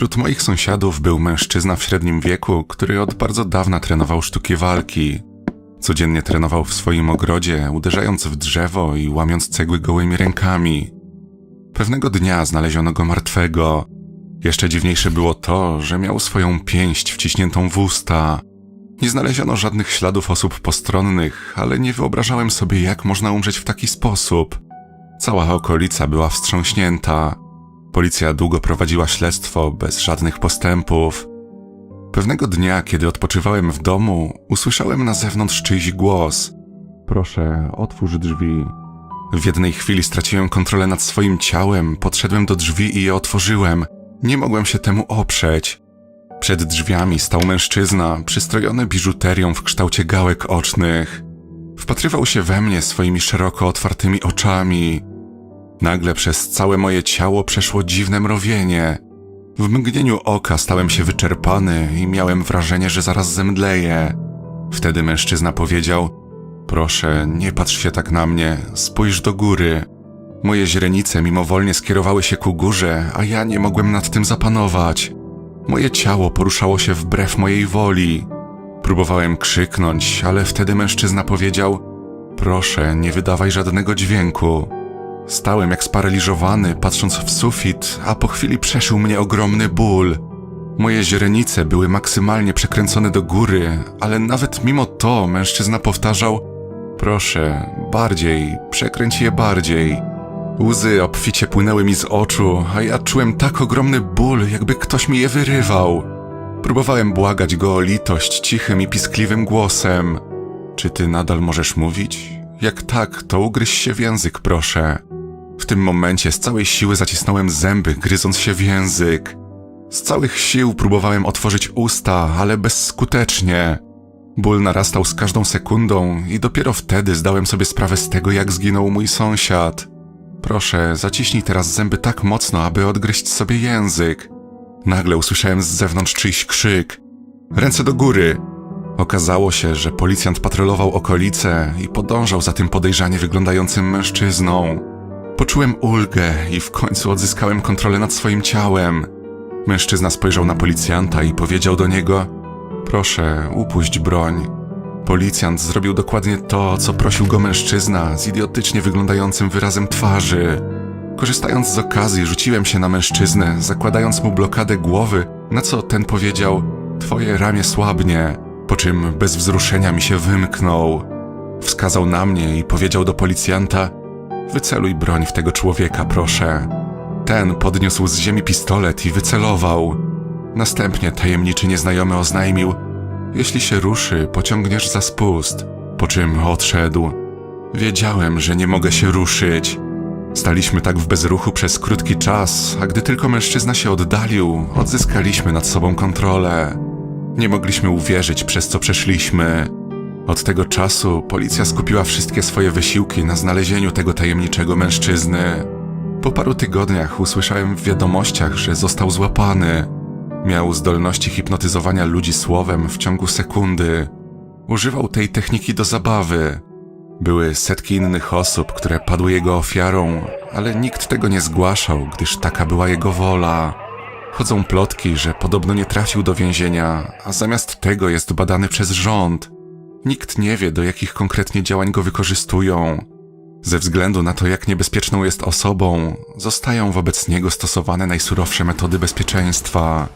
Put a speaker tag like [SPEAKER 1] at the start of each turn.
[SPEAKER 1] Wśród moich sąsiadów był mężczyzna w średnim wieku, który od bardzo dawna trenował sztuki walki. Codziennie trenował w swoim ogrodzie, uderzając w drzewo i łamiąc cegły gołymi rękami. Pewnego dnia znaleziono go martwego. Jeszcze dziwniejsze było to, że miał swoją pięść wciśniętą w usta. Nie znaleziono żadnych śladów osób postronnych, ale nie wyobrażałem sobie, jak można umrzeć w taki sposób. Cała okolica była wstrząśnięta. Policja długo prowadziła śledztwo bez żadnych postępów. Pewnego dnia, kiedy odpoczywałem w domu, usłyszałem na zewnątrz czyjś głos. Proszę, otwórz drzwi. W jednej chwili straciłem kontrolę nad swoim ciałem, podszedłem do drzwi i je otworzyłem. Nie mogłem się temu oprzeć. Przed drzwiami stał mężczyzna, przystrojony biżuterią w kształcie gałek ocznych. Wpatrywał się we mnie swoimi szeroko otwartymi oczami. Nagle przez całe moje ciało przeszło dziwne mrowienie. W mgnieniu oka stałem się wyczerpany i miałem wrażenie, że zaraz zemdleję. Wtedy mężczyzna powiedział: Proszę, nie patrz się tak na mnie, spójrz do góry. Moje źrenice mimowolnie skierowały się ku górze, a ja nie mogłem nad tym zapanować. Moje ciało poruszało się wbrew mojej woli. Próbowałem krzyknąć, ale wtedy mężczyzna powiedział: Proszę, nie wydawaj żadnego dźwięku. Stałem jak sparaliżowany, patrząc w sufit, a po chwili przeszył mnie ogromny ból. Moje źrenice były maksymalnie przekręcone do góry, ale nawet mimo to mężczyzna powtarzał: Proszę, bardziej, przekręć je bardziej. Łzy obficie płynęły mi z oczu, a ja czułem tak ogromny ból, jakby ktoś mi je wyrywał. Próbowałem błagać go o litość cichym i piskliwym głosem. Czy ty nadal możesz mówić? Jak tak, to ugryź się w język, proszę. Tym momencie z całej siły zacisnąłem zęby, gryząc się w język. Z całych sił próbowałem otworzyć usta, ale bezskutecznie. Ból narastał z każdą sekundą i dopiero wtedy zdałem sobie sprawę z tego, jak zginął mój sąsiad. Proszę, zaciśnij teraz zęby tak mocno, aby odgryźć sobie język. Nagle usłyszałem z zewnątrz czyjś krzyk. Ręce do góry! Okazało się, że policjant patrolował okolice i podążał za tym podejrzanie wyglądającym mężczyzną. Poczułem ulgę i w końcu odzyskałem kontrolę nad swoim ciałem. Mężczyzna spojrzał na policjanta i powiedział do niego: Proszę, upuść broń. Policjant zrobił dokładnie to, co prosił go mężczyzna z idiotycznie wyglądającym wyrazem twarzy. Korzystając z okazji, rzuciłem się na mężczyznę, zakładając mu blokadę głowy, na co ten powiedział: Twoje ramię słabnie, po czym bez wzruszenia mi się wymknął. Wskazał na mnie i powiedział do policjanta: Wyceluj broń w tego człowieka, proszę. Ten podniósł z ziemi pistolet i wycelował. Następnie tajemniczy nieznajomy oznajmił: Jeśli się ruszy, pociągniesz za spust. Po czym odszedł. Wiedziałem, że nie mogę się ruszyć. Staliśmy tak w bezruchu przez krótki czas, a gdy tylko mężczyzna się oddalił, odzyskaliśmy nad sobą kontrolę. Nie mogliśmy uwierzyć, przez co przeszliśmy. Od tego czasu policja skupiła wszystkie swoje wysiłki na znalezieniu tego tajemniczego mężczyzny. Po paru tygodniach usłyszałem w wiadomościach, że został złapany. Miał zdolności hipnotyzowania ludzi słowem w ciągu sekundy. Używał tej techniki do zabawy. Były setki innych osób, które padły jego ofiarą, ale nikt tego nie zgłaszał, gdyż taka była jego wola. Chodzą plotki, że podobno nie trafił do więzienia, a zamiast tego jest badany przez rząd. Nikt nie wie, do jakich konkretnie działań go wykorzystują. Ze względu na to, jak niebezpieczną jest osobą, zostają wobec niego stosowane najsurowsze metody bezpieczeństwa.